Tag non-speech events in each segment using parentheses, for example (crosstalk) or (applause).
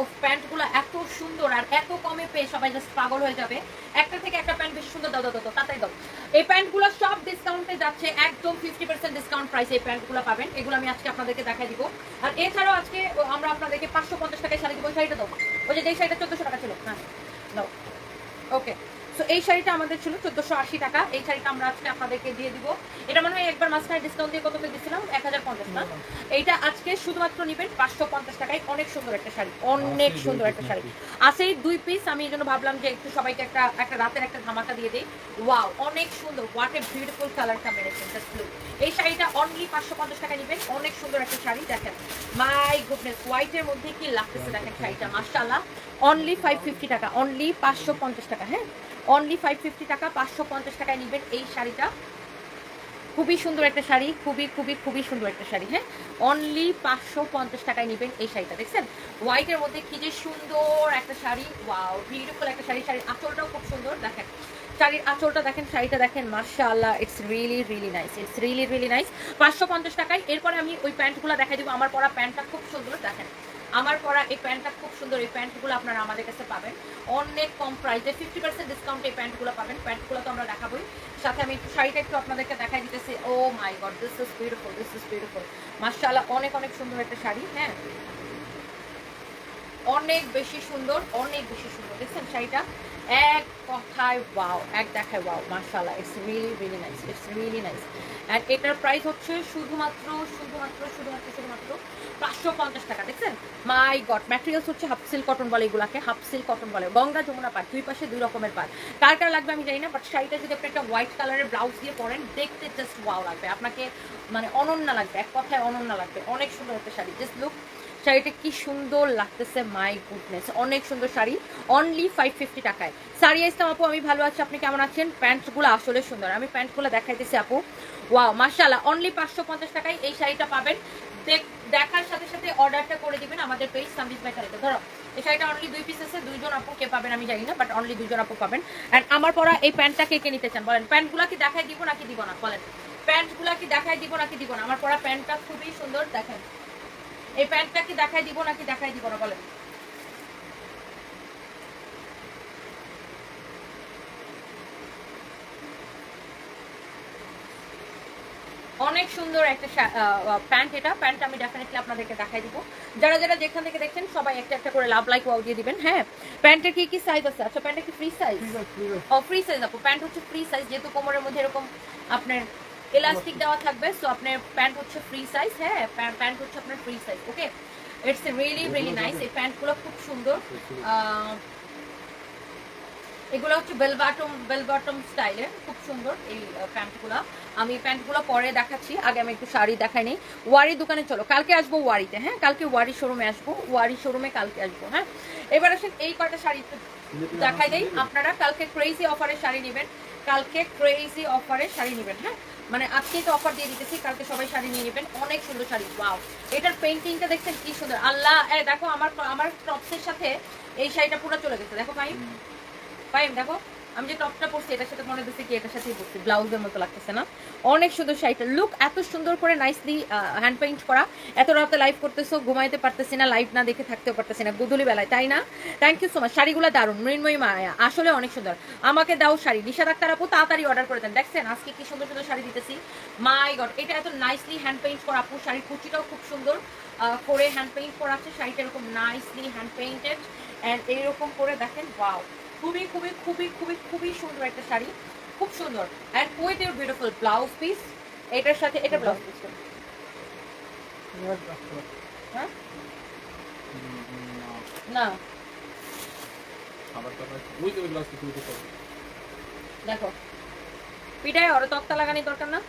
ও প্যান্টগুলো এত সুন্দর আর এত কমে পেয়ে সবাই জাস্ট পাগল হয়ে যাবে। একটা থেকে একটা প্যান্ট বেশি সুন্দর দাও দাও দাও, তাড়াতাড়ি দাও। এই প্যান্টগুলো সব ডিসকাউন্টে যাচ্ছে একদম ফিফটি পার্সেন্ট ডিসকাউন্ট প্রাইসে এই প্যান্টগুলো পাবেন। এগুলো আমি আজকে আপনাদেরকে দেখাই দিব। আর এছাড়াও আজকে আমরা আপনাদেরকে পাঁচশো পঞ্চাশ টাকায় শাড়ি দিব শাড়িটা দাও। ওই যে যেই শাড়িটা চোদ্দশো টাকা ছিল হ্যাঁ দাও। ওকে তো এই শাড়িটা আমাদের ছিল চোদ্দশো আশি টাকা। এই শাড়িটা আমরা আজকে আপনাদেরকে দিয়ে দিব। এটা মনে হয় একবার মাঝখানে ডিসকাউন্ট দিয়ে কত করে দিয়েছিলাম? এক হাজার পঞ্চাশ না? এইটা আজকে শুধুমাত্র নেবেন পাঁচশো পঞ্চাশ টাকায়। অনেক সুন্দর একটা শাড়ি অনেক সুন্দর একটা শাড়ি। আসেই দুই পিস আমি এই জন্য ভাবলাম যে একটু সবাইকে একটা একটা রাতের একটা ধামাকা দিয়ে দিই। ওয়াও অনেক সুন্দর। What a beautiful colour combination just look এই শাড়িটা অনলি পাঁচশো পঞ্চাশ টাকা নেবেন। অনেক সুন্দর একটা শাড়ি দেখেন। মাই গুডনেস হোয়াইটের মধ্যে কি লাগতেছে দেখেন শাড়িটা মাশাআল্লাহ। অনলি ফাইভ ফিফটি টাকা অনলি পাঁচশো পঞ্চাশ টাকা হ্যাঁ? অনলি ফাইভ ফিফটি টাকা, পাঁচশো পঞ্চাশ টাকায় নেবেন এই শাড়িটা। খুবই সুন্দর একটা শাড়ি, খুবই খুবই খুবই সুন্দর একটা শাড়ি হ্যাঁ? অনলি পাঁচশো পঞ্চাশ টাকায় নেবেন এই শাড়িটা, দেখছেন? হোয়াইটের মধ্যে কি যে সুন্দর একটা শাড়ি ওয়াও বিউটিফুল একটা শাড়ি, শাড়ির আঁচলটাও খুব সুন্দর, দেখেন। শাড়ির আঁচলটা দেখেন, শাড়িটা দেখেন মার্শাল্লাহ it's really really nice it's really really nice পাঁচশো পঞ্চাশ টাকায়, এরপরে আমি ওই প্যান্টগুলো দেখাই দিব, আমার পরা প্যান্টটা খুব সুন্দর, দেখেন। আমার পরা এই প্যান্টটা খুব সুন্দর, এই প্যান্টগুলো আপনারা আমাদের কাছে পাবেন। অনেক কম প্রাইসে ফিফটি পার্সেন্ট ডিসকাউন্ট এই প্যান্টগুলো পাবেন। প্যান্টগুলো তো আমরা দেখাবোই। সাথে আমি একটু শাড়িটা একটু আপনাদেরকে দেখাই দিতেছি। ও my God this is beautiful this is beautiful মার্শাল্লাহ অনেক অনেক সুন্দর একটা শাড়ি হ্যাঁ? অনেক বেশি সুন্দর, অনেক বেশি সুন্দর। দেখছেন শাড়িটা? এক কথায় ওয়াও এক দেখায় ওয়াও মার্শাল্লাহ it's really really nice it's really nice and এটার প্রাইস হচ্ছে শুধুমাত্র শুধুমাত্র শুধুমাত্র শুধুমাত্র পাঁচশো পঞ্চাশ টাকা, দেখছেন? মাই গড ম্যাটেরিয়ালস হচ্ছে হাফ সিল্ক কটন বলে এগুলাকে হাফ সিল্ক কটন বলে। গঙ্গা যমুনা পাট দুই পাশে দুই রকমের পাট কার কার লাগবে আমি জানি না বাট শাড়িটা যদি আপনি একটা হোয়াইট কালারের ব্লাউজ দিয়ে পরেন, দেখতে জাস্ট ওয়াও লাগবে। আপনাকে মানে অনন্য লাগবে, এক কথায় অনন্য লাগবে, অনেক সুন্দর একটা শাড়ি। জাস্ট লুক শাড়িটা কি সুন্দর লাগতেছে মাই গুডনেস অনেক সুন্দর শাড়ি অনলি ফাইভ ফিফটি টাকায়। শাড়ি ইসলাম আপু, আমি ভালো আছি, আপনি কেমন আছেন? প্যান্টগুলো আসলে সুন্দর। আমি প্যান্টগুলো দেখাইতেছি আপু। ওয়াও মার্শাল্লাহ অনলি পাঁচশো পঞ্চাশ টাকায় এই শাড়িটা পাবেন। দেখার সাথে সাথে অর্ডারটা করে দিবেন আমাদের পেজ সামরিজ ব্যাকারিতে ধরো, এই শাড়িটা অনলি দুই পিস আছে, দুইজন আপু কে পাবেন আমি জানি না বাট অনলি দুইজন আপু পাবেন। অ্যান্ড আমার পরা এই প্যান্টটা কে কে নিতে চান? বলেন, প্যান্টগুলো কি দেখাই দিব নাকি দিব না? বলেন, প্যান্টগুলো কি দেখাই দিব নাকি দিব না? আমার পরা প্যান্টটা খুবই সুন্দর, দেখেন। এই প্যান্টটা কি দেখাই দিব নাকি দেখাই দিব না বলেন। অনেক সুন্দর একটা প্যান্ট এটা। প্যান্ট আমি ডেফিনেটলি আপনাদেরকে দেখাই দিব। যারা যারা যেখান থেকে দেখছেন সবাই একটা একটা করে লাভ লাইক ওয়াও দিয়ে দিবেন হ্যাঁ? প্যান্টের কি কি সাইজ আছে? আচ্ছা প্যান্টের কি ফ্রি সাইজ ও ফ্রি সাইজ আপু। প্যান্ট হচ্ছে ফ্রি সাইজ যেহেতু কোমরের মধ্যে এরকম আপনার এলাস্টিক দেওয়া থাকবে সো আপনার প্যান্ট হচ্ছে ফ্রি সাইজ হ্যাঁ প্যান্ট হচ্ছে আপনার free size okay it's really really nice এই প্যান্টগুলো খুব সুন্দর। এগুলো হচ্ছে বেল বাটম বেল বাটম স্টাইলের খুব সুন্দর এই প্যান্টগুলো আমি প্যান্টগুলো পরে দেখাচ্ছি আগে আমি একটু শাড়ি দেখাই নেই ওয়ারি দোকানে চলো কালকে আসব ওয়ারিতে হ্যাঁ? কালকে ওয়ারি শোরুমে আসব ওয়ারি শোরুমে কালকে আসব হ্যাঁ? এবার আসেন এই কয়টা শাড়ি দেখাই দেই। আপনারা কালকে ক্রেজি অফারে শাড়ি নেবেন কালকে ক্রেজি অফারে শাড়ি নেবেন হ্যাঁ? মানে আজকে তো অফার দিয়ে দিতেছি কালকে সবাই শাড়ি নিয়ে নেবেন। অনেক সুন্দর শাড়ি ওয়াও এটার পেন্টিংটা দেখছেন কি সুন্দর। আল্লাহ এ দেখো আমার আমার টপসের সাথে এই শাড়িটা পুরো চলে গেছে। দেখো পাইম পাইম দেখো। আমি যে টপটা পরছি, এটার সাথে মনে হচ্ছে কি এটার সাথেই পরছি, ব্লাউজের মতো লাগতেছে না? অনেক সুন্দর শাড়িটা। লুক এত সুন্দর করে নাইসলি হ্যান্ড পেইন্ট করা। এত রাতে লাইভ করতেছো, ঘুমাইতে পারতেছি না লাইভ না দেখে থাকতেও পারতেছি না গুদুলি বেলায়, তাই না? থ্যাংক ইউ সো মাচ শাড়িগুলো দারুণ। মৃন্ময়ী মায়া, আসলে অনেক সুন্দর। আমাকে দাও শাড়ি। নিশা ডাক্তার আপু, তাড়াতাড়ি অর্ডার করে দেন। দেখছেন, আজকে কি সুন্দর সুন্দর শাড়ি দিতেছি। মাই গড এটা এত নাইসলি হ্যান্ড পেইন্ট করা আপু, শাড়ির কুচিটাও খুব সুন্দর। করে হ্যান্ড পেইন্ট করা আছে, শাড়িটা এরকম নাইসলি হ্যান্ড পেইন্টেড অ্যান্ড এইরকম করে দেখেন ওয়াও খুবই খুবই খুবই খুবই খুবই সুন্দর একটা শাড়ি। খুব সুন্দর। And with your beautiful blouse piece এটার সাথে এটা ব্লাউজ পিস হ্যাঁ? না। দেখো। পিঠায় ওর তক্তা লাগানি দরকার না?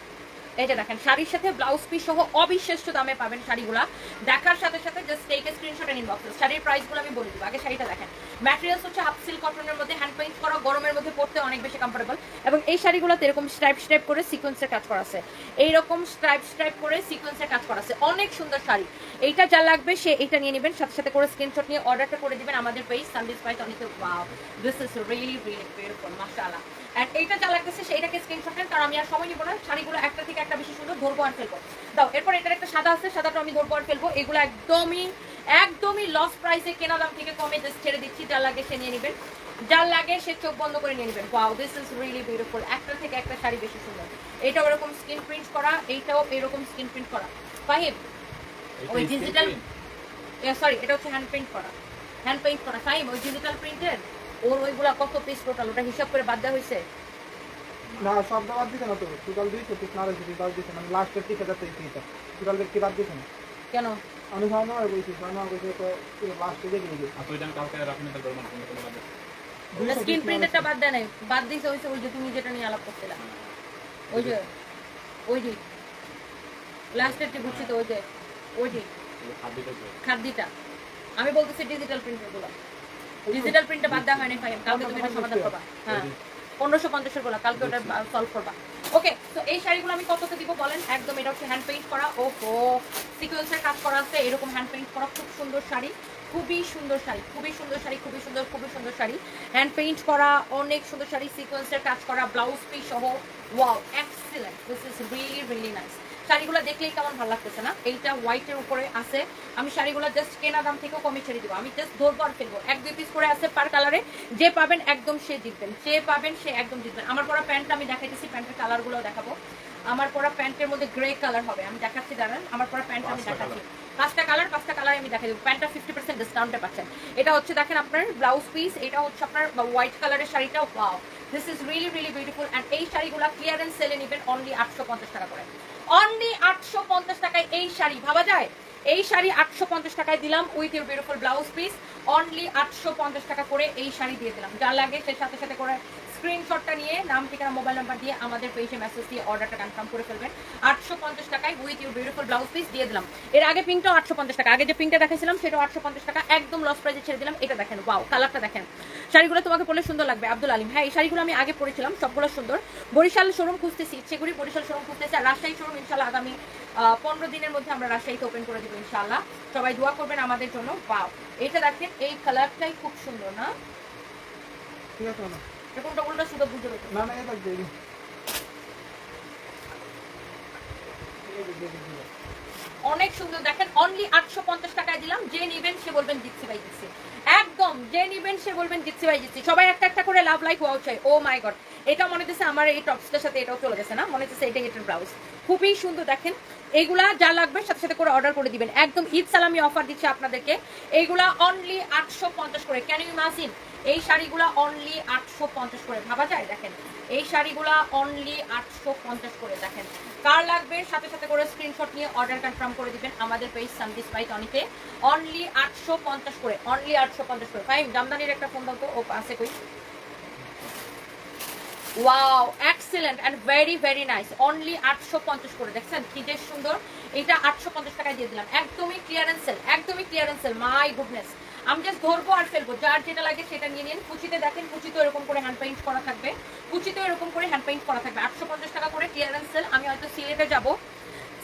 যে দেখেন, শাড়ির সাথে ব্লাউজ পিস সহ অবিশ্বাস্য দামে পাবেন শাড়িগুলা। দেখার সাথে সাথে জাস্ট টেক স্ক্রিনশট ইনবক্স শাড়ির প্রাইসগুলো আমি বলে দিব। আগে শাড়িটা দেখেন। ম্যাটেরিয়ালস হচ্ছে হাফ সিল্ক কটনের মধ্যে হ্যান্ড পেইন্ট করা, গরমের মধ্যে পরতে অনেক বেশি কমফোর্টেবল এবং এই শাড়িগুলোতে এরকম স্ট্রাইপ স্ট্রাইপ করে সিকোয়েন্সের কাজ করা আছে। এইরকম স্ট্রাইপ স্ট্রাইপ করে সিকোয়েন্সের কাজ করা আছে। অনেক সুন্দর শাড়ি। এইটা যা লাগবে সে এটা নিয়ে নেবেন। সাথে সাথে করে স্ক্রিনশট নিয়ে অর্ডারটা করে দিবেন আমাদের পেজ সানডিস পাইট অনেকে wow this is really really beautiful মাশাআল্লাহ। এন্ড এইটা যা লাগতেছে সেইটাকে স্ক্রিনশট নেন কারণ আমি আর সময় নিব না। শাড়িগুলো একটা থেকে একটা বেশি সুন্দর ধরবো আর ফেলব। দাও এরপর এটার একটা সাদা আছে সাদাটা আমি ধরবো আর ফেলব। এগুলো একদমই একদমই লস প্রাইসে কেনা দাম থেকে কমে জাস্ট ছেড়ে দিচ্ছি। যার লাগে সে নিয়ে নেবেন। যার লাগে সে চোখ বন্ধ করে নিয়ে নেবেন। Wow this is really beautiful একটা থেকে একটা শাড়ি বেশি সুন্দর। এটাও এরকম স্কিন প্রিন্ট করা এইটাও এরকম স্কিন প্রিন্ট করা। ফাহিম ওই ডিজিটাল সরি এটা হচ্ছে হ্যান্ড পেইন্ট করা। হ্যান্ড পেইন্ট করা। ফাহিম ওই ডিজিটাল প্রিন্টের ওর ওইগুলা কত পিস টোটাল ওটা হিসাব করে বাদ দেওয়া হয়েছে না সব বাদ দিছে না তো। টোটাল দুইশো পিস না রয়েছে বাদ দিছে মানে লাস্টের হাজার থেকে তিনটা টোটাল কি বাদ দিছে না কেন? আমি সামনে আর বলছি সামনে আর বলছি তো লাস্টে দিয়ে দিয়ে আর তুই জান কালকে রাখুন এটা ধরবেন কোনো কোনো লাগে স্ক্রিন প্রিন্টারটা বাদ দেয় নাই। বাদ দিয়েছে ওই ওই যে তুমি যেটা নিয়ে আলাপ করছিলা। ওই যে ওই যে। লাস্টের যে বুঝছি তো ওই যে ওই যে। দিতে খাদ্যিটা। আমি বলতেছি ডিজিটাল প্রিন্টারগুলো। ডিজিটাল প্রিন্টটা বাদ দেওয়া হয়নি কালকে তুমি এটা সমাধান করবা। হ্যাঁ। পনেরোশো পঞ্চাশেরগুলো কালকে ওটা সলভ করবা। ওকে তো এই শাড়িগুলো আমি কততে দিব বলেন? একদম এটা হচ্ছে হ্যান্ড পেইন্ট করা। ও হো সিকোয়েন্সের কাজ করা আছে এরকম হ্যান্ড পেইন্ট করা খুব সুন্দর শাড়ি। খুবই সুন্দর শাড়ি খুবই সুন্দর শাড়ি খুবই সুন্দর খুবই সুন্দর শাড়ি। হ্যান্ড পেইন্ট করা অনেক সুন্দর শাড়ি। সিকোয়েন্সের কাজ করা ব্লাউজ পিস সহ। Wow excellent this is really really nice শাড়িগুলো দেখলেই কেমন ভালো লাগতেছে না? এইটা হোয়াইটের উপরে আছে। আমি শাড়িগুলো জাস্ট কেনা দাম থেকেও কমে ছেড়ে দিব। আমি জাস্ট ধরবো আর ফেলব। এক দুই পিস করে আছে পার কালারে যে পাবেন একদম সে জিতবেন। যে পাবেন সে একদম জিতবেন। আমার পরা প্যান্টটা আমি দেখাইতেছি প্যান্টের কালারগুলো দেখাবো। আমার পরা প্যান্টের মধ্যে গ্রে কালার হবে। আমি দেখাচ্ছি দাঁড়ান। আমার পরা প্যান্ট আমি দেখাচ্ছি। পাঁচটা কালার পাঁচটা কালার আমি দেখাই দেবো। প্যান্টটা ফিফটি পার্সেন্ট ডিসকাউন্টে পাচ্ছেন। এটা হচ্ছে দেখেন আপনার ব্লাউজ পিস এটা হচ্ছে আপনার হোয়াইট কালারের শাড়িটা wow this is really really beautiful and এই শাড়িগুলো ক্লিয়ারেন্স সেলে নেবেন অনলি আটশো পঞ্চাশ টাকা করে। অনলি আটশো পঞ্চাশ টাকায় এই শাড়ি, ভাবা যায়? এই শাড়ি আটশো পঞ্চাশ টাকায় দিলাম with your beautiful blouse piece only আটশো পঞ্চাশ টাকা করে এই শাড়ি দিয়ে দিলাম। যা লাগে সেই সাথে সাথে করে স্ক্রিনশটটা নিয়ে নাম, ঠিকানা, মোবাইল নাম্বার দিয়ে আমাদের পেজে মেসেজ দিয়ে অর্ডারটা কনফার্ম করে ফেলবেন। আটশো পঞ্চাশ টাকায় with your beautiful blouse piece দিয়ে দিলাম। এর আগে পিঙ্কটাও আটশো পঞ্চাশ টাকা। আগে যে পিঙ্কটা দেখাইছিলাম, সেটাও আটশো পঞ্চাশ টাকা। একদম লস প্রাইজে ছেড়ে দিলাম। এটা দেখেন ওয়াও কালারটা দেখেন। শাড়িগুলো তোমাকে পরলে সুন্দর লাগবে, আব্দুল আলিম। হ্যাঁ এই শাড়িগুলো আমি আগে পরেছিলাম, সবগুলো সুন্দর। বরিশাল শোরুম খুঁজতেছি ইচ্ছে ইচ্ছেগুড়ি বরিশাল শোরুম খুঁজতেছি। আর রাজশাহী শোরুম ইনশাল্লাহ আগামী পনেরো দিনের মধ্যে আমরা রাজশাহীতে ওপেন করে দেবো, ইনশাল্লাহ। সবাই দোয়া করবেন আমাদের জন্য। ওয়াও এটা দেখেন, এই কালারটাই খুব সুন্দর, না? এরকমটা উল্টা সুন্দর বুঝতে পেরেছি না না এটা দিয়ে অনেক সুন্দর দেখেন অনলি আটশো পঞ্চাশ টাকায় দিলাম। যে নিবেন সে বলবেন জিতছি ভাই জিতছি। একদম যে নিবেন সে বলবেন জিতছি ভাই জিতছি। সবাই একটা একটা করে লাভ লাইক ওয়াও চাই। ও মাই গড এটা মনে হচ্ছে আমার এই টপসটার সাথে এটাও চলে গেছে না? মনে হচ্ছে এটাই এটার ব্লাউজ খুবই সুন্দর দেখেন। এইগুলা যা লাগবে সাথে সাথে করে অর্ডার করে দিবেন। একদম ঈদ সালামি অফার দিচ্ছে আপনাদেরকে। এইগুলা অনলি আটশো পঞ্চাশ করে। ক্যান ইউ মাসিন এই শাড়িগুলা অনলি আটশো পঞ্চাশ করে, ভাবা যায়? দেখেন, এই শাড়িগুলা অনলি আটশো পঞ্চাশ করে, দেখেন। কার লাগবে? সাথে সাথে করে স্ক্রিনশট নিয়ে অর্ডার কনফার্ম করে দিবেন আমাদের পেজ সানদিস বাই টনিতে অনলি আটশো পঞ্চাশ করে অনলি আটশো পঞ্চাশ করে। ফাইন জামদানির একটা ফোন দাও তো, ও আছে কই? Wow excellent and very very nice only আটশো পঞ্চাশ করে, দেখছেন? যে সুন্দর। এটা আটশো পঞ্চাশ টাকায় দিয়ে দিলাম। একদমই ক্লিয়ারেন্স সেল একদমই ক্লিয়ারেন্স সেল মাই গুডনেস আমি জাস্ট ধরবো আর ফেলব। যার যেটা লাগে সেটা নিয়ে নিন। কুচিতে দেখেন কুচিতে এরকম করে হ্যান্ড পেইন্ট করা থাকবে। কুচিতে এরকম করে হ্যান্ড পেইন্ট করা থাকবে। আটশো পঞ্চাশ টাকা করে ক্লিয়ারেন্স সেল আমি হয়তো সিলেটে যাব।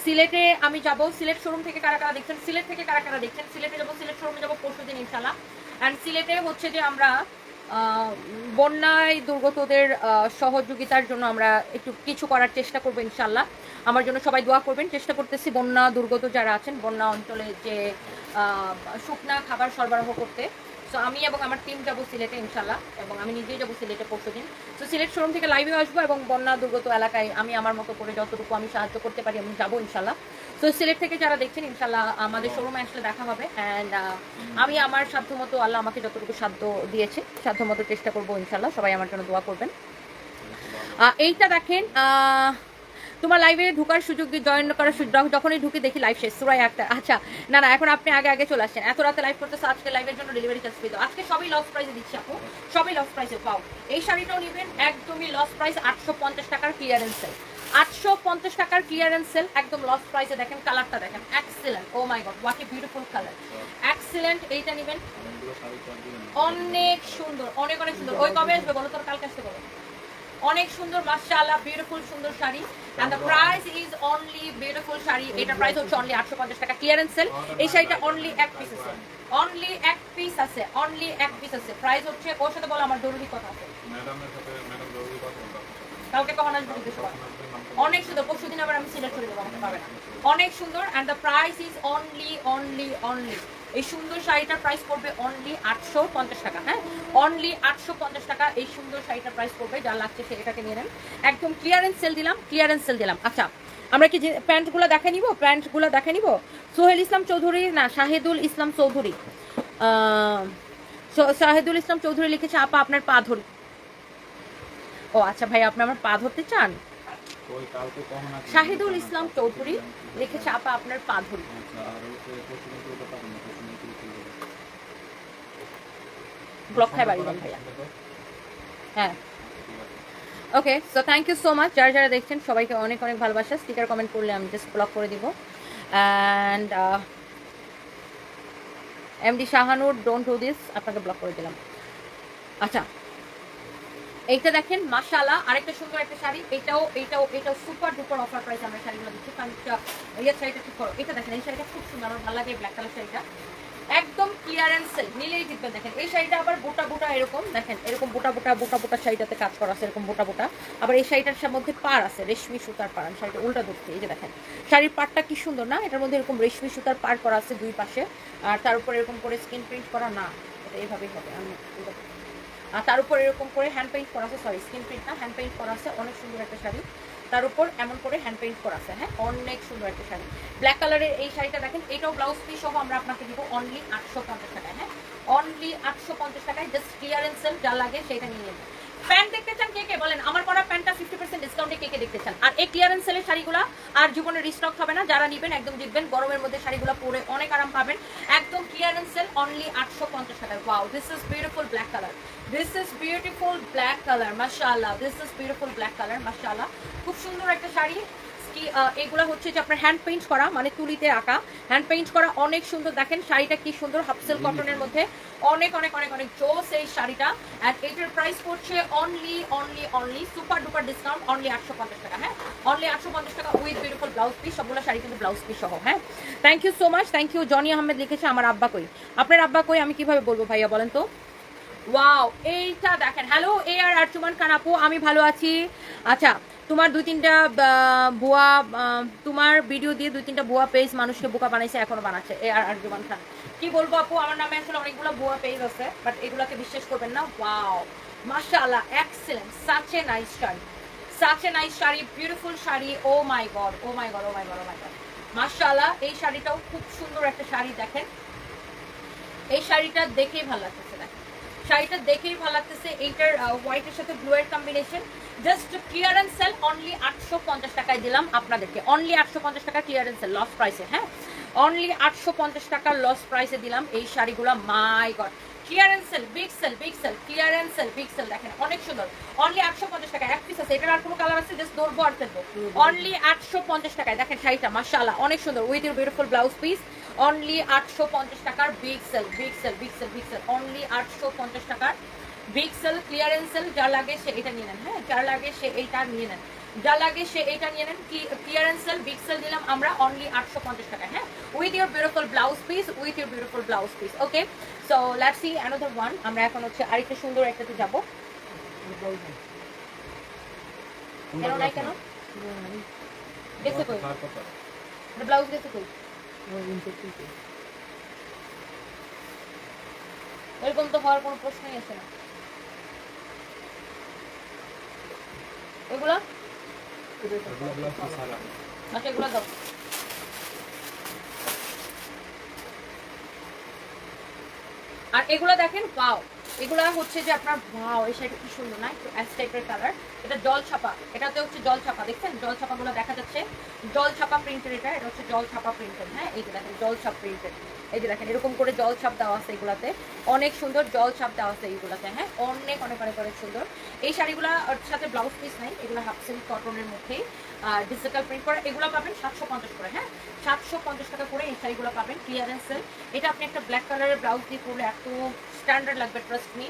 সিলেটে আমি যাব। সিলেট শোরুম থেকে কারা কারা দেখছেন? সিলেট থেকে কারা কারা দেখছেন? সিলেটে যাব, সিলেট শোরুমে যাব পরশু দিন ইনশাল্লাহ অ্যান্ড সিলেটে হচ্ছে যে আমরা বন্যায় দুর্গতদের সহযোগিতার জন্য আমরা একটু কিছু করার চেষ্টা করব ইনশাল্লাহ আমার জন্য সবাই দোয়া করবেন। চেষ্টা করতেছি বন্যা দুর্গত যারা আছেন, বন্যা অঞ্চলে যে শুকনা খাবার সরবরাহ করতে। সো আমি এবং আমার টিম যাব সিলেটে ইনশাল্লাহ এবং আমি নিজেই যাব সিলেটে পরশু দিন তো সিলেট শোরুম থেকে লাইভে আসব এবং বন্যা দুর্গত এলাকায় আমি আমার মতো করে যতটুকু আমি সাহায্য করতে পারি, আমি যাব ইনশাল্লাহ তো সিলেট থেকে যারা দেখছেন ইনশাল্লাহ আমাদের শোরুমে আসলে দেখা হবে। অ্যান্ড আমি আমার সাধ্যমতো আল্লাহ আমাকে যতটুকু সাধ্য দিয়েছে, সাধ্যমতো চেষ্টা করব ইনশাল্লাহ সবাই আমার জন্য দোয়া করবেন। এইটা দেখেন তোমার লাইভে ঢোকার সুযোগ জয়েন করার সুযোগ যখনই ঢুকে দেখি লাইভ শেষ, সুরাই একটা। আচ্ছা না না, এখন আপনি আগে আগে চলে আসছেন। এত রাতে লাইভ করতেছে, আজকে লাইভের জন্য ডেলিভারি চার্জ পেয়ে আজকে সবই লস প্রাইসে দিচ্ছি আপু। সবই লস প্রাইসে পাও। এই শাড়িটাও নেবেন, একদমই লস প্রাইস আটশো পঞ্চাশ টাকার ক্লিয়ারেন্স সেল আটশো পঞ্চাশ টাকার ক্লিয়ারেন্স সেল একদম লস প্রাইসে দেখেন কালারটা দেখেন। Excellent oh my god what a beautiful colour excellent এইটা নেবেন। অনেক সুন্দর, অনেক অনেক সুন্দর। ওই কবে আসবে বলো তোর কালকে আসতে বলো। অনেক সুন্দর, মাশাআল্লাহ বিউটিফুল সুন্দর sari. And the price is only beautiful sari. এটা প্রাইস হচ্ছে অনলি 850 টাকা ক্লিয়ারেন্স সেল এই শাড়িটা অনলি এক পিস আছে। অনলি এক পিস আছে অনলি এক পিস আছে। প্রাইস হচ্ছে, ওর সাথে বলা, আমার জরুরি কথা আছে। ম্যাডামের সাথে ম্যাডাম জরুরি কথা বলতে হবে। কালকে কখন আসবে জিজ্ঞেস অনেক সুন্দর পরশু দিন আবার আমি সিলেক্ট করে দেবো, আমাকে পাবে না। অনেক সুন্দর and the price is only only only এই সুন্দর শাড়িটার প্রাইস পড়বে অনলি আটশো পঞ্চাশ টাকা হ্যাঁ? অনলি আটশো পঞ্চাশ টাকা এই সুন্দর শাড়িটার প্রাইস পড়বে, যা লাগছে সে এটাকে নিয়ে নেন। একদম ক্লিয়ারেন্স সেল দিলাম ক্লিয়ারেন্স সেল দিলাম। আচ্ছা আমরা কি প্যান্টগুলো দেখে নিব? প্যান্টগুলো দেখে নিব? সোহেল ইসলাম চৌধুরী, না, শাহিদুল ইসলাম চৌধুরী। শাহিদুল ইসলাম চৌধুরী লিখেছে, আপা, আপনার পা ধরি ও আচ্ছা ভাই, আপনি আমার পা ধরতে চান? শাহিদুল ইসলাম চৌধুরী লিখেছে আপা আপনার পা ধরি? ব্লক খাই হ্যাঁ। Okay so thank you so much যারা যারা দেখছেন, সবাইকে অনেক অনেক ভালোবাসা। স্টিকার কমেন্ট করলে আমি জাস্ট ব্লক করে দিব। And MD Shahanur don't do this আপনাকে ব্লক করে দিলাম। আচ্ছা এইটা দেখেন, মাশাআল্লাহ, আরেকটা সুন্দর একটা শাড়ি। এটাও এটাও এটাও সুপার ডুপার অফার প্রাইস আমরা শাড়িগুলো দিচ্ছি। কারণটা এই শাড়িটা ঠিক করো এটা দেখেন, এই শাড়িটা খুব সুন্দর, আমার ভালো লাগে ব্ল্যাক কালার শাড়িটা। একদম ক্লিয়ারেন্স নিলেই জিতবেন দেখেন। এই শাড়িটা আবার বোটা বোটা এরকম, দেখেন, এরকম বোটা বোটা বোটা বোটা শাড়িটাতে কাজ করা আছে, এরকম বোটা বোটা আবার এই শাড়িটার মধ্যে পার আছে, রেশমি সুতার পার আমি শাড়িটা উল্টা ধরছি, এই যে দেখেন। শাড়ির পাড়টা কি সুন্দর, না? এটার মধ্যে এরকম রেশমি সুতার পার করা আছে দুই পাশে। আর তার উপর এরকম করে স্কিন প্রিন্ট করা, না, এটা এইভাবেই হবে। আমি। আর তার উপর এরকম করে হ্যান্ড পেইন্ট করা আছে সরি স্কিন প্রিন্ট না হ্যান্ড পেইন্ট করা আছে, অনেক সুন্দর একটা শাড়ি। তার উপর এমন করে হ্যান্ড পেইন্ট করা আছে হ্যাঁ অনেক সুন্দর একটা শাড়ি। ব্ল্যাক কালারের এই শাড়িটা দেখেন, এটাও ব্লাউজ পিস সহ আমরা আপনাকে দিব অনলি আটশো পঞ্চাশ টাকায় হ্যাঁ। অনলি আটশো পঞ্চাশ টাকায় জাস্ট ক্লিয়ারেন্স সেল যা লাগে সেটা নিয়ে নেবেন। প্যান্ট দেখতে চান কে কে? বলেন, আমার পরা প্যান্টটা ফিফটি পার্সেন্ট ডিসকাউন্টে কে কে দেখতে চান? আর এই ক্লিয়ারেন্স সেলের শাড়িগুলো আর জীবনে রিস্টক হবে না, যারা নিবেন একদম জিতবেন, গরমের মধ্যে শাড়িগুলো পরে অনেক আরাম পাবেন। একদম ক্লিয়ারেন্স সেল অনলি আটশো পঞ্চাশ টাকা wow this is beautiful black colour this is beautiful black colour মাসা this is beautiful black colour মাসা খুব সুন্দর একটা শাড়ি। কি এগুলা হচ্ছে যে আপনার হ্যান্ড পেইন্ট করা মানে তুলিতে আঁকা। হ্যান্ড পেইন্ট করা অনেক সুন্দর। দেখেন শাড়িটা কি সুন্দর হাফসেল কটনের মধ্যে। অনেক অনেক অনেক অনেক জোস এই শাড়িটা। অ্যান্ড এটার প্রাইস পড়ছে only only only super duper discount only আটশো পঞ্চাশ টাকা হ্যাঁ? অনলি আটশো পঞ্চাশ টাকা উইথ বিউটিফুল ব্লাউজ পিস সবগুলো শাড়ি কিন্তু ব্লাউজ পিস সহ হ্যাঁ? Thank you so much thank you Johny Ahmed লিখেছে আমার আব্বা কই? আপনার আব্বা কই আমি কীভাবে বলব ভাইয়া বলেন তো? ওয়াও এইটা দেখেন। হ্যালো এ আর আরচুমান খান আপু আমি ভালো আছি। আচ্ছা তোমার দুই তিনটা ভুয়া তোমার ভিডিও দিয়ে দুই তিনটা ভুয়া পেজ মানুষকে বোকা বানাইছে, এখনও বানাচ্ছে, এ আর আরজুমান খান। কি বলব আপু, আমার নামে আসলে অনেকগুলো ভুয়া পেজ আছে বাট এগুলোকে বিশ্বাস করবেন না। ওয়াও মাশাআল্লাহ excellent such a nice sari. Such a nice sari beautiful sari oh my god oh my god oh my god oh my god মাশাআল্লাহ, এই শাড়িটাও খুব সুন্দর একটা শাড়ি দেখেন। এই শাড়িটা দেখেই ভালো লাগতেছে, দেখেন। শাড়িটা দেখেই ভালো লাগতেছে, এইটার হোয়াইটের সাথে ব্লু এর combination just clearance sale only আটশো পঞ্চাশ টাকায় দিলাম আপনাদেরকে। অনলি আটশো পঞ্চাশ টাকা ক্লিয়ারেন্স সেল লস প্রাইসে হ্যাঁ? অনলি আটশো পঞ্চাশ টাকার লস প্রাইসে দিলাম এই শাড়িগুলো my god clearance sale big sale big sale clearance sale big sale দেখেন অনেক সুন্দর। অনলি আটশো পঞ্চাশ টাকা এক পিস আছে এটার আর কোনো কালার আছে? জাস্ট ধরবো আর ফেলব। অনলি আটশো পঞ্চাশ টাকায় দেখেন শাড়িটা মাশাআল্লাহ অনেক সুন্দর with your beautiful blouse piece only আটশো পঞ্চাশ টাকার big sale big sale big sale big sale only আটশো পঞ্চাশ টাকার বিগ সেল ক্লিয়ারেন্স সেল যা লাগে সে এটা নিয়ে নেন হ্যাঁ? যা লাগে সে এইটা নিয়ে নেন। যা লাগে সে এইটা নিয়ে নেন ক্লিয়ারেন্স সেল বিগ সেল দিলাম আমরা অনলি আটশো পঞ্চাশ টাকা হ্যাঁ? With your beautiful blouse piece with your beautiful blouse piece okay so let's see another one আমরা এখন হচ্ছে আরেকটা সুন্দর একটাতে যাব। কেন নাই কেন গেছে কই? ব্লাউজ গেছে কই? এরকম তো হওয়ার কোনো প্রশ্নই আসে না। আর এগুলা দেখেন পাও এগুলা হচ্ছে যে আপনার ভাও এই কি সুন্দর, না? একটু কালার এটা জল ছাপা এটাতে হচ্ছে জল ছাপা দেখছেন? জল ছাপাগুলো দেখা যাচ্ছে। জল ছাপা প্রিন্টের এটা। এটা হচ্ছে জল ছাপা প্রিন্টের হ্যাঁ? এই দেখেন জল ছাপ প্রিন্টের এই যে দেখেন, এরকম করে জল ছাপ দেওয়া আছে এগুলাতে। অনেক সুন্দর জল ছাপ দেওয়া আছে এইগুলাতে হ্যাঁ? অনেক অনেক অনেক অনেক সুন্দর। এই শাড়িগুলোর সাথে ব্লাউজ পিস নাই, এগুলো হাফ সিল্ক কটনের মধ্যেই। ডিজিটাল প্রিন্ট করা, এগুলো পাবেন সাতশো পঞ্চাশ করে হ্যাঁ? সাতশো পঞ্চাশ টাকা করে এই শাড়িগুলো পাবেন ক্লিয়ারেন্সের এটা আপনি একটা ব্ল্যাক কালারের ব্লাউজ দিয়ে পরলে এত স্ট্যান্ডার্ড লাগবে ট্রাস্ট মি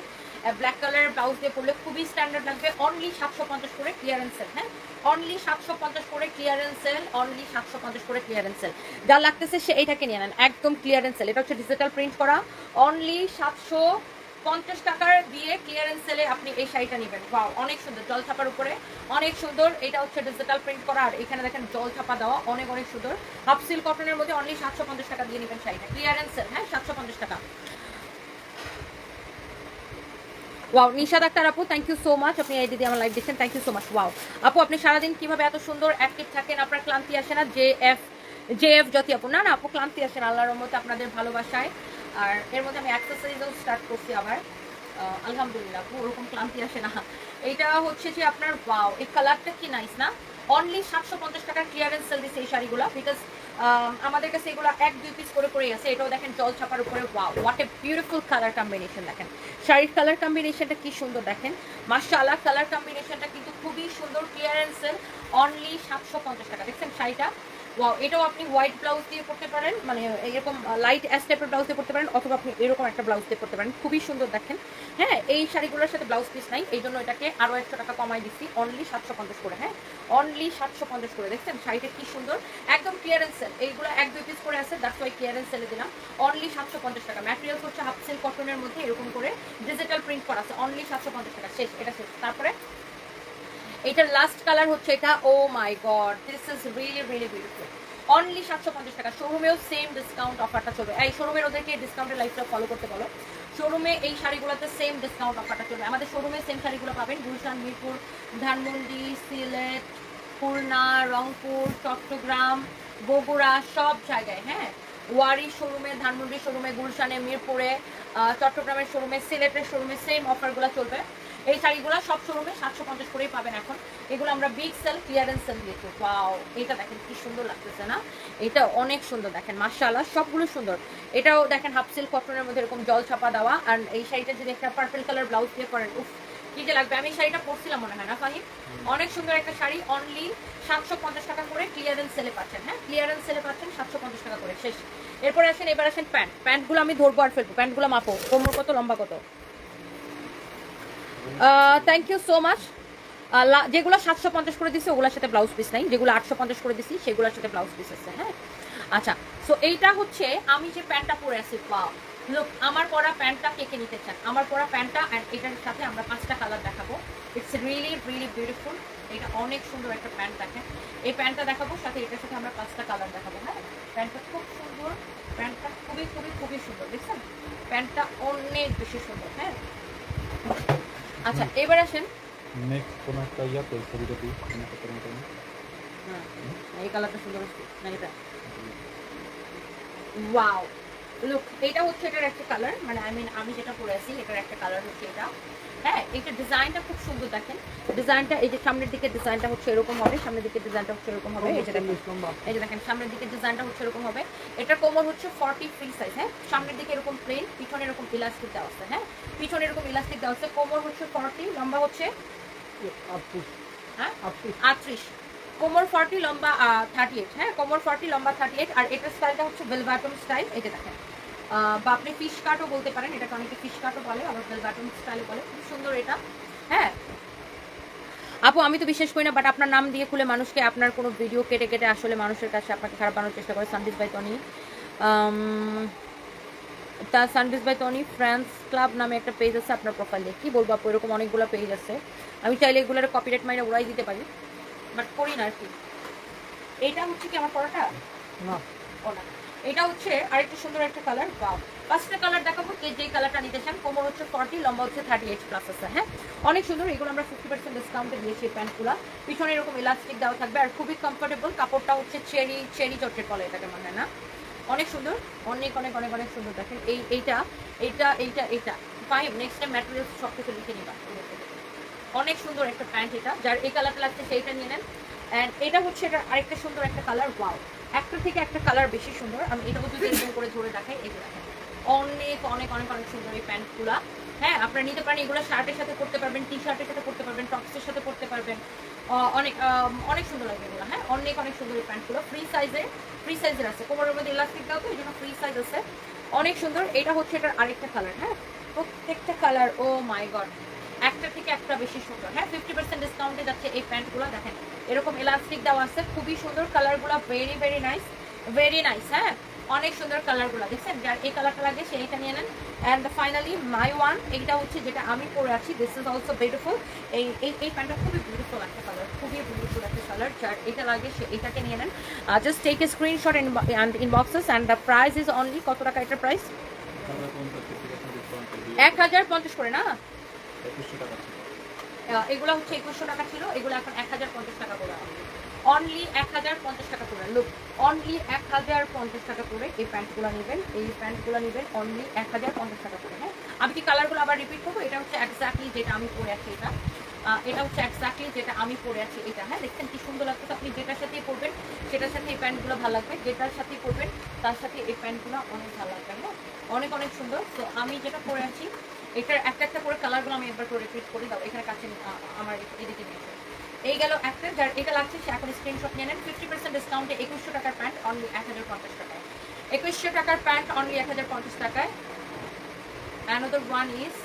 ব্ল্যাক কালারের ব্লাউজ দিয়ে পরলে খুবই স্ট্যান্ডার্ড লাগবে। অনলি সাতশো পঞ্চাশ করে ক্লিয়ারেন্সের হ্যাঁ? অনলি সাতশো পঞ্চাশ করে ক্লিয়ারেন্স সেল অনলি সাতশো পঞ্চাশ করে ক্লিয়ারেন্স সেল যা লাগতেছে সে এইটাকে নিয়ে নেন, একদম ক্লিয়ারেন্স সেল এটা হচ্ছে ডিজিটাল প্রিন্ট করা। অনলি সাতশো পঞ্চাশ টাকার দিয়ে ক্লিয়ারেন্স সেলে আপনি এই শাড়িটা নেবেন। ওয়াও অনেক সুন্দর, জল ছাপার উপরে। অনেক সুন্দর, এটা হচ্ছে ডিজিটাল প্রিন্ট করা। আর এখানে দেখেন জল ছাপা দেওয়া, অনেক অনেক সুন্দর। হাফ সিল্ক কটনের মধ্যে অনলি সাতশো পঞ্চাশ টাকা দিয়ে নেবেন শাড়িটা। ক্লিয়ারেন্স সেল হ্যাঁ? সাতশো পঞ্চাশ টাকা। ওয়াও নিশাদ আক্তার আপু থ্যাংক ইউ সো মাচ আপনি এই দিদি আমার লাইভ দেখছেন thank you so much wow আপু, আপনি সারাদিন কীভাবে এত সুন্দর অ্যাক্টিভ থাকেন? আপনার ক্লান্তি আসে না? J F J F Jyoti আপু, না না, আপু, ক্লান্তি আসে না, আল্লাহর রহমতে আপনাদের ভালোবাসায়। আর এর মধ্যে আমি এক্সারসাইজও স্টার্ট করছি আবার। আলহামদুলিল্লাহ আপু, ওরকম ক্লান্তি আসে না। এইটা হচ্ছে যে আপনার ওয়াও এই কালারটা কি নাইস না? অনলি সাতশো পঞ্চাশ টাকার ক্লিয়ারেন্স সেল দিচ্ছে এই শাড়িগুলো বিকজ আমাদের কাছে এগুলো এক, দুই পিস করে পড়ে আছে। এটাও দেখেন জল ছাপার উপরে। What a beautiful colour combination দেখেন। শাড়ির কালার কম্বিনেশনটা কি সুন্দর দেখেন। মার্শাল্লাহ কালার কম্বিনেশনটা কিন্তু খুবই সুন্দর ক্লিয়ারেন্সের অনলি সাতশো পঞ্চাশ টাকা। দেখছেন শাড়িটা? এটাও আপনি হোয়াইট ব্লাউজ দিয়ে পড়তে পারেন মানে এরকম লাইট অ্যাশ টাইপের ব্লাউজ দিয়ে পড়তে পারেন, অথবা আপনি এরকম একটা ব্লাউজ দিয়ে পড়তে পারেন। খুবই সুন্দর দেখেন। হ্যাঁ এই শাড়িগুলোর সাথে ব্লাউজ পিস নাই, এই জন্য এটাকে আরও একশো টাকা কমাই দিচ্ছি। অনলি সাতশো পঞ্চাশ করে হ্যাঁ? অনলি সাতশো পঞ্চাশ করে, দেখছেন? শাড়িটা কি সুন্দর। একদম ক্লিয়ারেন্স সেল এইগুলো এক, দুই পিস করে আছে দ্যাটস ওয়াই ক্লিয়ারেন্স সেলে দিলাম। অনলি সাতশো পঞ্চাশ টাকা। ম্যাটেরিয়ালস হচ্ছে হাফ সিল্ক কটনের মধ্যে এরকম করে ডিজিটাল প্রিন্ট করা আছে। অনলি সাতশো পঞ্চাশ টাকা, শেষ, এটা শেষ। তারপরে এটার লাস্ট কালার হচ্ছে এটা ও my god this is really really beautiful only সাতশো পঞ্চাশ টাকা। শোরুমেও সেম ডিসকাউন্ট অফারটা চলবে। এই শোরুমের ওদেরকে ডিসকাউন্টের লাইফটা ফলো করতে বলো। শোরুমে এই শাড়িগুলোতে সেম ডিসকাউন্ট অফারটা চলবে। আমাদের শোরুমে সেম শাড়িগুলো পাবেন। গুলশান, মিরপুর, ধানমন্ডি, সিলেট, খুলনা, রংপুর, চট্টগ্রাম, বগুড়া, সব জায়গায় হ্যাঁ? ওয়ারি শোরুমে ধানমন্ডি শোরুমে গুলশানে, মিরপুরে চট্টগ্রামের শোরুমে সিলেটের শোরুমে সেম অফারগুলো চলবে। এই শাড়িগুলো সব শোরুমে সাতশো পঞ্চাশ করেই পাবেন এখন। এগুলো আমরা বিগ সেল ক্লিয়ারেন্স সেল দিয়েছি ওয়াও এটা দেখেন কি সুন্দর লাগতেছে না? এটা অনেক সুন্দর দেখেন মার্শাল্লাহ সবগুলো সুন্দর। এটাও দেখেন হাফ সিল্ক কটনের মধ্যে এরকম জল ছাপা দেওয়া। আর এই শাড়িটা যদি একটা পার্পল কালার ব্লাউজ দিয়ে পরেন উফ কি যে লাগবে। আমি শাড়িটা পরছিলাম মনে হয় না ফাহিম? অনেক সুন্দর একটা শাড়ি অনলি সাতশো পঞ্চাশ টাকা করে ক্লিয়ারেন্স সেলে পাচ্ছেন হ্যাঁ? ক্লিয়ারেন্স সেলে পাচ্ছেন সাতশো পঞ্চাশ টাকা করে শেষ। এরপরে আসেন এবার আসেন প্যান্ট। প্যান্টগুলো আমি ধরবো আর ফেলব। প্যান্টগুলো মাপো। কোমর কত লম্বা কত? থ্যাংক ইউ সো মাচ যেগুলো সাতশো পঞ্চাশ করে দিছি, ওগুলোর সাথে ব্লাউজ পিস নাই। যেগুলো আটশো পঞ্চাশ করে দিছি, সেগুলোর সাথে ব্লাউজ পিস আছে হ্যাঁ? আচ্ছা সো এইটা হচ্ছে আমি যে প্যান্টটা পরে আছি পাও লোক আমার পরা প্যান্টটা কে কে নিতে চান? আমার পরা প্যান্টটা অ্যান্ড এটার সাথে আমরা পাঁচটা কালার দেখাবো। ইটস রিয়েলি রিয়েলি বিউটিফুল এটা অনেক সুন্দর একটা প্যান্ট দেখেন। এই প্যান্টটা দেখাবো, সাথে এটার সাথে আমরা পাঁচটা কালার দেখাবো হ্যাঁ? প্যান্টটা খুব সুন্দর, প্যান্টটা খুবই খুবই খুবই সুন্দর, দেখছেন? প্যান্টটা অনেক বেশি সুন্দর হ্যাঁ? আচ্ছা এবার আসেন। নেক্সট কোন একটা ইয়াতে ছবিটা দিই কোন একটা কোনো একটা হ্যাঁ, এই কালারটা সুন্দর আছে না এটা। ওয়াও লুক এটা হচ্ছে এটার একটা কালার মানে আই মিন আমি যেটা পরে আছি এটার একটা কালার হচ্ছে এটা। হ্যাঁ এটা ডিজাইনটা খুব সুন্দর দেখেন। ডিজাইনটা এই যে সামনের দিকে ডিজাইনটা হচ্ছে এরকম হবে সামনের দিকে ডিজাইনটা হচ্ছে এরকম হবে এই যে দেখেন। এই যে দেখেন সামনের দিকে ডিজাইনটা হচ্ছে এরকম হবে। এটা কোমর হচ্ছে ফর্টি ফ্রি সাইজ হ্যাঁ? সামনের দিকে এরকম প্লেন পিছনে এরকম ইলাস্টিক দেওয়া আছে হ্যাঁ? পিছনে এরকম ইলাস্টিক দেওয়া আছে কোমর হচ্ছে ফর্টি লম্বা হচ্ছে হ্যাঁ? আটত্রিশ। কোমর ফর্টি লম্বা থার্টি এইট হ্যাঁ? কোমর ফর্টি লম্বা থার্টি এইট আর এটার স্টাইলটা হচ্ছে বেলবাটম স্টাইল এটা দেখেন। আহ, বা আপনি ফিশ কাটও বলতে পারেন এটাকে অনেকে ফিশ কাটও বলে আবার বেলবাটম স্টাইল বলে। খুব সুন্দর এটা। হ্যাঁ? আপু আমি তো বিশ্বাস করি না বাট আপনার নাম দিয়ে খুলে মানুষকে আপনার কোনো ভিডিও কেটে কেটে আসলে মানুষের কাছে আপনাকে খারাপ বানানোর চেষ্টা করে। সানডিস বাই টনি তা সানডিস বাই টনি ফ্রান্স ক্লাব নামে একটা পেজ আছে আপনার প্রোফাইলে কি বলব আপু এরকম অনেকগুলো পেজ আছে। আমি চাইলে এগুলোর কপিরাইট মাইনে উড়াই দিতে পারি বাট করি না আর কি। এটা হচ্ছে কি আমার পড়াটা? না। ও না। এটা হচ্ছে আরেকটা সুন্দর একটা কালার বাও পাঁচটা কালার দেখাবো, কে যে কালারটা নিতে চান। কোমর হচ্ছে ফর্টি লম্বা হচ্ছে থার্টি এইট প্লাস আছে হ্যাঁ? অনেক সুন্দর, এগুলো আমরা ফিফটি পার্সেন্ট ডিসকাউন্টে দিয়েছি প্যান্টগুলো। পিছনে এরকম ইলাস্টিক দেওয়া থাকবে, আর খুবই কমফোর্টেবল কাপড়টা হচ্ছে চেরি চেরি চটের বলে এটাকে মনে হয় না? অনেক সুন্দর, অনেক অনেক অনেক অনেক সুন্দর দেখেন। এই, এইটা এইটা এইটা এইটা। ফাইভ নেক্সট টাইম ম্যাটেরিয়ালস সব কিছু লিখে নিবা। অনেক সুন্দর একটা প্যান্ট এটা, যার এই কালারটা লাগছে সেইটা নিয়ে নেন। অ্যান্ড এটা হচ্ছে এটা আরেকটা সুন্দর একটা কালার ওয়াও একটা থেকে একটা কালার বেশি সুন্দর। আমি এটা যদি এরকম করে ধরে দেখাই, এই দেখেন। অনেক অনেক অনেক অনেক সুন্দর এই প্যান্টগুলা। হ্যাঁ আপনারা নিতে পারেন, এগুলো শার্টের সাথে পরতে পারবেন টি শার্টের সাথে পরতে পারবেন টপসের সাথে পরতে পারবেন। অনেক অনেক সুন্দর লাগে এগুলো হ্যাঁ? অনেক অনেক সুন্দর এই প্যান্টগুলো। ফ্রি সাইজে ফ্রি সাইজের আছে। কোমরের মধ্যে ইলাস্টিক দাও তো, এই জন্য ফ্রি সাইজ আছে। অনেক সুন্দর। এটা হচ্ছে এটার আরেকটা কালার হ্যাঁ? প্রত্যেকটা কালার ও মাই গড একটা থেকে একটা বেশি সুন্দর। হ্যাঁ ফিফটি পার্সেন্ট ডিসকাউন্টে যাচ্ছে এই প্যান্টগুলো, দেখেন, এরকম ইলাস্টিক দেওয়া আছে, খুবই সুন্দর কালারগুলো very very nice very nice হ্যাঁ অনেক সুন্দর কালারগুলো দেখছেন? যার এই কালারটা লাগে, সে এটা নিয়ে নেন। অ্যান্ড ফাইনালি মাই ওয়ান এইটা হচ্ছে যেটা আমি পরে আছি দিস ইজ অলসো বিউটিফুল এই এই এই প্যান্টটা খুবই বিউটিফুল একটা কালার খুবই বিউটিফুল একটা কালার যার এটা লাগে, সে এটাকে নিয়ে নেন। Just take a screenshot and inboxes and the price is only কত টাকা এটার প্রাইস এক হাজার পঞ্চাশ করে, না? একুশশো এগুলো হচ্ছে একুশশো টাকা ছিল, এগুলো এখন এক হাজার পঞ্চাশ টাকা করে অনলি এক হাজার পঞ্চাশ টাকা করে। লুক অনলি এক হাজার পঞ্চাশ টাকা করে এই প্যান্টগুলো নেবেন। এই প্যান্টগুলো নেবেন অনলি এক হাজার পঞ্চাশ টাকা করে হ্যাঁ? আমি কি কালারগুলো আবার রিপিট করব? এটা হচ্ছে এক্স্যাক্টলি যেটা আমি পরে আছি এটা। এটা হচ্ছে এক্স্যাক্টলি যেটা আমি পরে আছি এটা হ্যাঁ? দেখছেন কি সুন্দর লাগছে আপনি যেটার সাথেই পরবেন, সেটার সাথে এই প্যান্টগুলো ভালো লাগবে। যেটার সাথেই পরবেন, তার সাথে এই প্যান্টগুলো অনেক ভালো লাগবে হ্যাঁ? অনেক অনেক সুন্দর। তো আমি যেটা পরে আছি এটার একটা একটা করে কালারগুলো আমি একবার করে রিপিট করে দাও এখানে কাছে আমার এদিকে নিয়ে এই গেল একটা, যার এটা লাগছে, সে এখন স্ক্রিনশট নিয়ে নেন। ফিফটি পার্সেন্ট ডিসকাউন্টে একুশশো টাকার প্যান্ট অনলি এক হাজার পঞ্চাশ টাকায়। একুশশো টাকার প্যান্ট অনলি এক হাজার পঞ্চাশ টাকায়। অ্যানাদার ওয়ান ইজ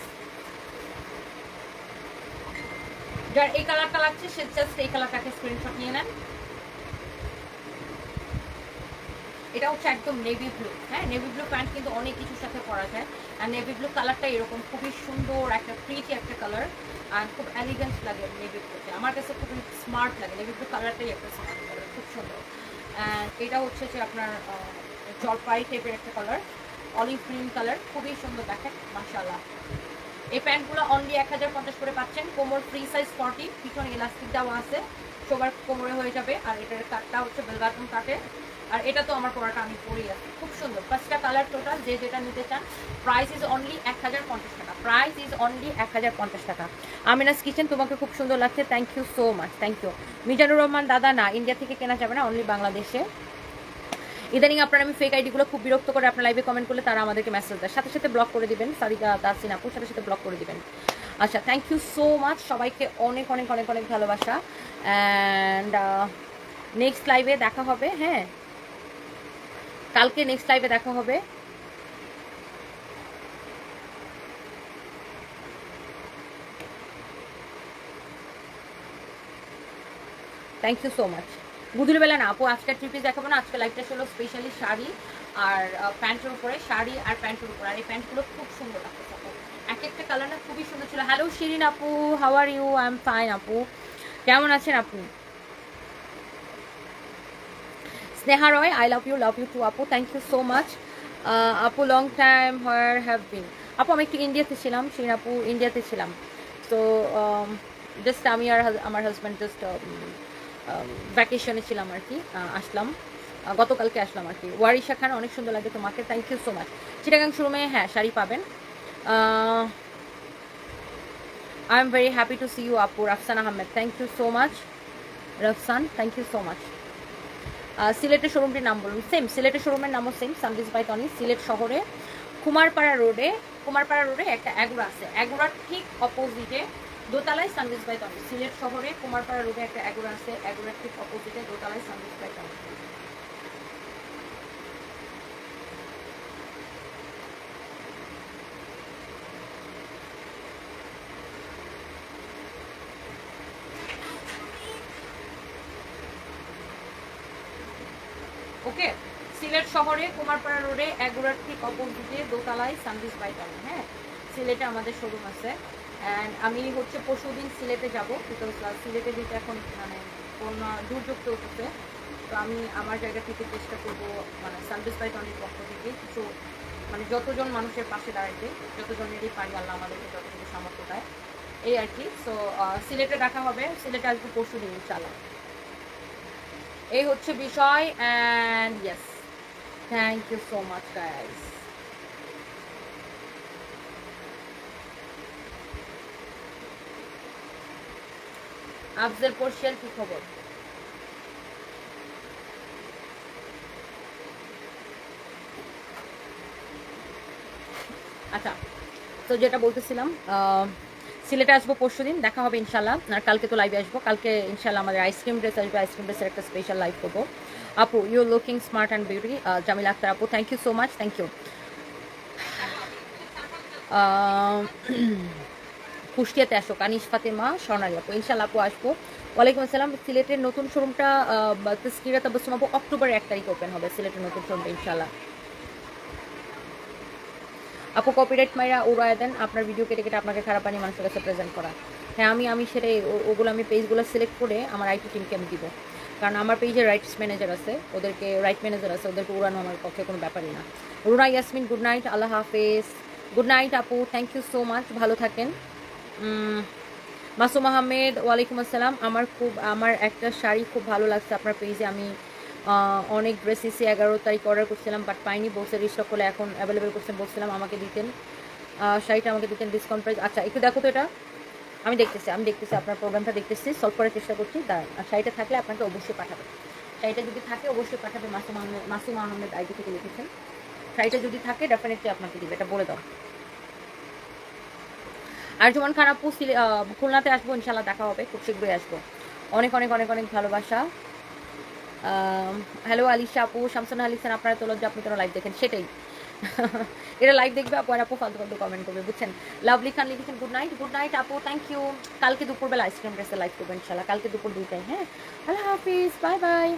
যার এই কালারটা লাগছে, সে জাস্ট এই কালারটাকে স্ক্রিনশট নিয়ে নেন। এটা হচ্ছে একদম নেভি ব্লু হ্যাঁ? নেভি ব্লু প্যান্ট কিন্তু অনেক কিছুর সাথে পরা যায়। নেভি ব্লু কালারটা এরকম, খুবই সুন্দর একটা প্রিটি একটা কালার আর খুব এলিগেন্ট লাগে নেভি ব্লুতে আমার কাছে খুবই স্মার্ট লাগে নেভি ব্লু কালারটাই একটা স্মার্ট কালার খুব সুন্দর। এটা হচ্ছে যে আপনার জলপাই টাইপের একটা কালার অলিভ গ্রিন কালার খুবই সুন্দর দেখেন মাশাআল্লাহ। এই প্যান্টগুলো অনলি এক হাজার পঞ্চাশ করে পাচ্ছেন, কোমর ফ্রি সাইজ ফর্টি পিছনে ইলাস্টিক দেওয়া আছে, সবার কোমরে হয়ে যাবে। আর এটার কাটটা হচ্ছে বেলবাটন কাটে আর এটা তো আমার পরাটা আমি পরেই আছি খুব সুন্দর। পাঁচটা কালার টোটাল যে যেটা নিতে চান প্রাইস ইজ অনলি এক হাজার পঞ্চাশ টাকা। প্রাইস ইজ অনলি এক হাজার পঞ্চাশ টাকা। আমিনাস কিচেন তোমাকে খুব সুন্দর লাগছে। Thank you so much thank you Mizanur Rahman, দাদা, না ইন্ডিয়া থেকে কেনা যাবে না অনলি বাংলাদেশে ইদানিং আপনার আমি ফেক আইডিগুলো খুব বিরক্ত করে আপনার লাইভে কমেন্ট করলে তারা আমাদেরকে মেসেজ দেয়। সাথে সাথে ব্লক করে দিবেন সারিকা দাসিন আপুর সাথে সাথে ব্লক করে দিবেন। আচ্ছা থ্যাংক ইউ সো মাচ সবাইকে অনেক অনেক অনেক অনেক ভালোবাসা। অ্যান্ড নেক্সট লাইভে দেখা হবে হ্যাঁ? কালকে নেক্সট লাইভে দেখা হবে। থ্যাংক ইউ সো মাচ বুধুর বেলা না, আপু আজকের ট্রিপে দেখাবো না, আজকে লাইভটা ছিল স্পেশালি শাড়ি আর প্যান্টের উপরে, শাড়ি আর প্যান্টের উপরে। আর এই প্যান্টগুলো খুব সুন্দর লাগছে এক একটা কালার না খুবই সুন্দর ছিল। হ্যালো শিরিন আপু how are you I am fine আপু। কেমন আছেন আপনি Sneha Roy I love you love you too আপু থ্যাংক ইউ সো মাচ আপু long time where have been আপু আমি একটু ইন্ডিয়াতে ছিলাম শিরিন আপু ইন্ডিয়াতে ছিলাম। তো জাস্ট আমি আর আমার হাজব্যান্ড জাস্ট ভ্যাকেশনে ছিলাম আর কি আসলাম। গতকালকে আসলাম আর কি। ওয়ারিশা খান, অনেক সুন্দর লাগে তোমাকে। Thank you so much Chittagong শোরুমে হ্যাঁ শাড়ি পাবেন। I am very happy to see you আপু Rafsan Ahmed thank you so much Rafsan thank you so much সিলেটের শোরুমটির নাম বলুন। সেম সিলেটের শোরুমের নামও সেম সামদিস বাই টনি সিলেট শহরে। কুমারপাড়া রোডে কুমারপাড়া রোডে একটা অ্যাগুড়া আছে। অ্যাগুড়ার ঠিক অপোজিটে দোতলায় সামদিস বাই টনি সিলেট শহরে, কুমারপাড়া রোডে একটা অ্যাগুড়া আছে। অ্যাগুড়ার ঠিক অপোজিটে দোতলায় সামদিস বাই টনি ওকে সিলেট শহরে কুমারপাড়া রোডে এগুড়ার ঠিক অপোজিটে দোতলায় সানবিজ বাই টাউন হ্যাঁ সিলেটে আমাদের শোরুম আছে। অ্যান্ড আমি হচ্ছে পরশুদিন সিলেটে যাব বিকজ সিলেটে যেটা এখন মানে কোনো দুর্যোগ চলতেছে, তো আমি আমার জায়গা থেকে চেষ্টা করব মানে সানবিজ বাই টাউনের পক্ষ থেকে কিছু মানে যতজন মানুষের পাশে দাঁড়াইতে, যতজনেরই পারি আল্লাহ আমাদেরকে যতটুকু সামর্থ্য দেয়, এই আর কি। সো সিলেটে দেখা হবে, সিলেটে আসব পরশু দিন ইনশাল্লাহ এই হচ্ছে বিষয় and yes thank you so much guys আফজেল পর্ষিয়াল কি খবর? আচ্ছা তো যেটা বলতেছিলাম আহ, সিলেটে আসব পরশু দিন, দেখা হবে ইনশাল্লাহ আর কালকে তো লাইভে আসব। কালকে ইনশাল্লাহ আমাদের আইসক্রিম ড্রেস আসবে আইসক্রিম ড্রেসের একটা স্পেশাল লাইভ করব। আপু you looking smart and beauty Jamil Akter আপু thank you so much thank you কুষ্টিয়াতে আসো কানিস ফাতেমা, স্বর্ণালী আপু ইনশাল্লাহ আপু আসব। ওয়ালাইকুম আসসালাম, সিলেটের নতুন শোরুমটা তস্কিরা তাবসুম আপু অক্টোবরের এক তারিখ ওপেন হবে, সিলেটের নতুন শোরুমটা ইনশাল্লাহ আপু কপিরাইট মাইরা উড়ায় দেন, আপনার ভিডিও কেটে কেটে আপনাকে খারাপ বানিয়ে মানুষের কাছে প্রেজেন্ট করা। হ্যাঁ আমি আমি সেটাই ওগুলো আমি পেজগুলো সিলেক্ট করে আমার আইটি টিমকে আমি দিব। কারণ আমার পেজে রাইটস ম্যানেজার আছে, ওদেরকে রাইট ম্যানেজার আছে, ওদেরকে উড়ানো আমার পক্ষে কোনো ব্যাপারই না। রুনা ইয়াসমিন গুড নাইট আল্লাহ হাফেজ। গুড নাইট আপু থ্যাংক ইউ সো মাচ ভালো থাকেন। মাসুম আহমেদ, ওয়ালাইকুম আসসালাম। আমার খুব, আমার একটা শাড়ি খুব ভালো লাগছে আপনার পেজে আমি অনেক ড্রেস এসে এগারো তারিখ অর্ডার করছিলাম বাট পাইনি, বলছে রিস্টক করলে এখন অ্যাভেলেবেল করছেন, বলছিলাম আমাকে দিতেন। শাড়িটা আমাকে দিতেন ডিসকাউন্ট প্রাইস আচ্ছা একটু দেখো তো এটা। আমি দেখতেছি আমি দেখতেছি আপনার প্রোগ্রামটা দেখতেছি সলভ করার চেষ্টা করছি। দাঁড়ান, আর শাড়িটা থাকলে আপনাকে অবশ্যই পাঠাবে শাড়িটা যদি থাকে, অবশ্যই পাঠাবে মাসুম আহমেদ মাসুম আহমেদ আইডি থেকে লিখেছেন। শাড়িটা যদি থাকে ডেফিনেটলি আপনাকে দিবে, এটা বলে দাও। আর যেমন আপু সিলে- খুলনাতে আসব, ইনশাল্লাহ দেখা হবে, খুব শীঘ্রই আসব। অনেক অনেক অনেক অনেক ভালোবাসা। হ্যালো আলিশা আপু শামসুন আলিসান আপনারা তো যে আপনি কেন লাইভ দেখেন, সেটাই। (laughs) এটা লাইভ দেখবে, আপু, আর আপু ফালতু ফালতু কমেন্ট করবে, বুঝছেন? লাভলি খান লিখেছেন গুড নাইট গুড নাইট আপু থ্যাংক ইউ কালকে দুপুরবেলা আইসক্রিম রেসে লাইভ করবেন ইনশাল্লাহ কালকে দুপুর দুইটাই হ্যাঁ? আল্লাহ হাফিজ বাই বাই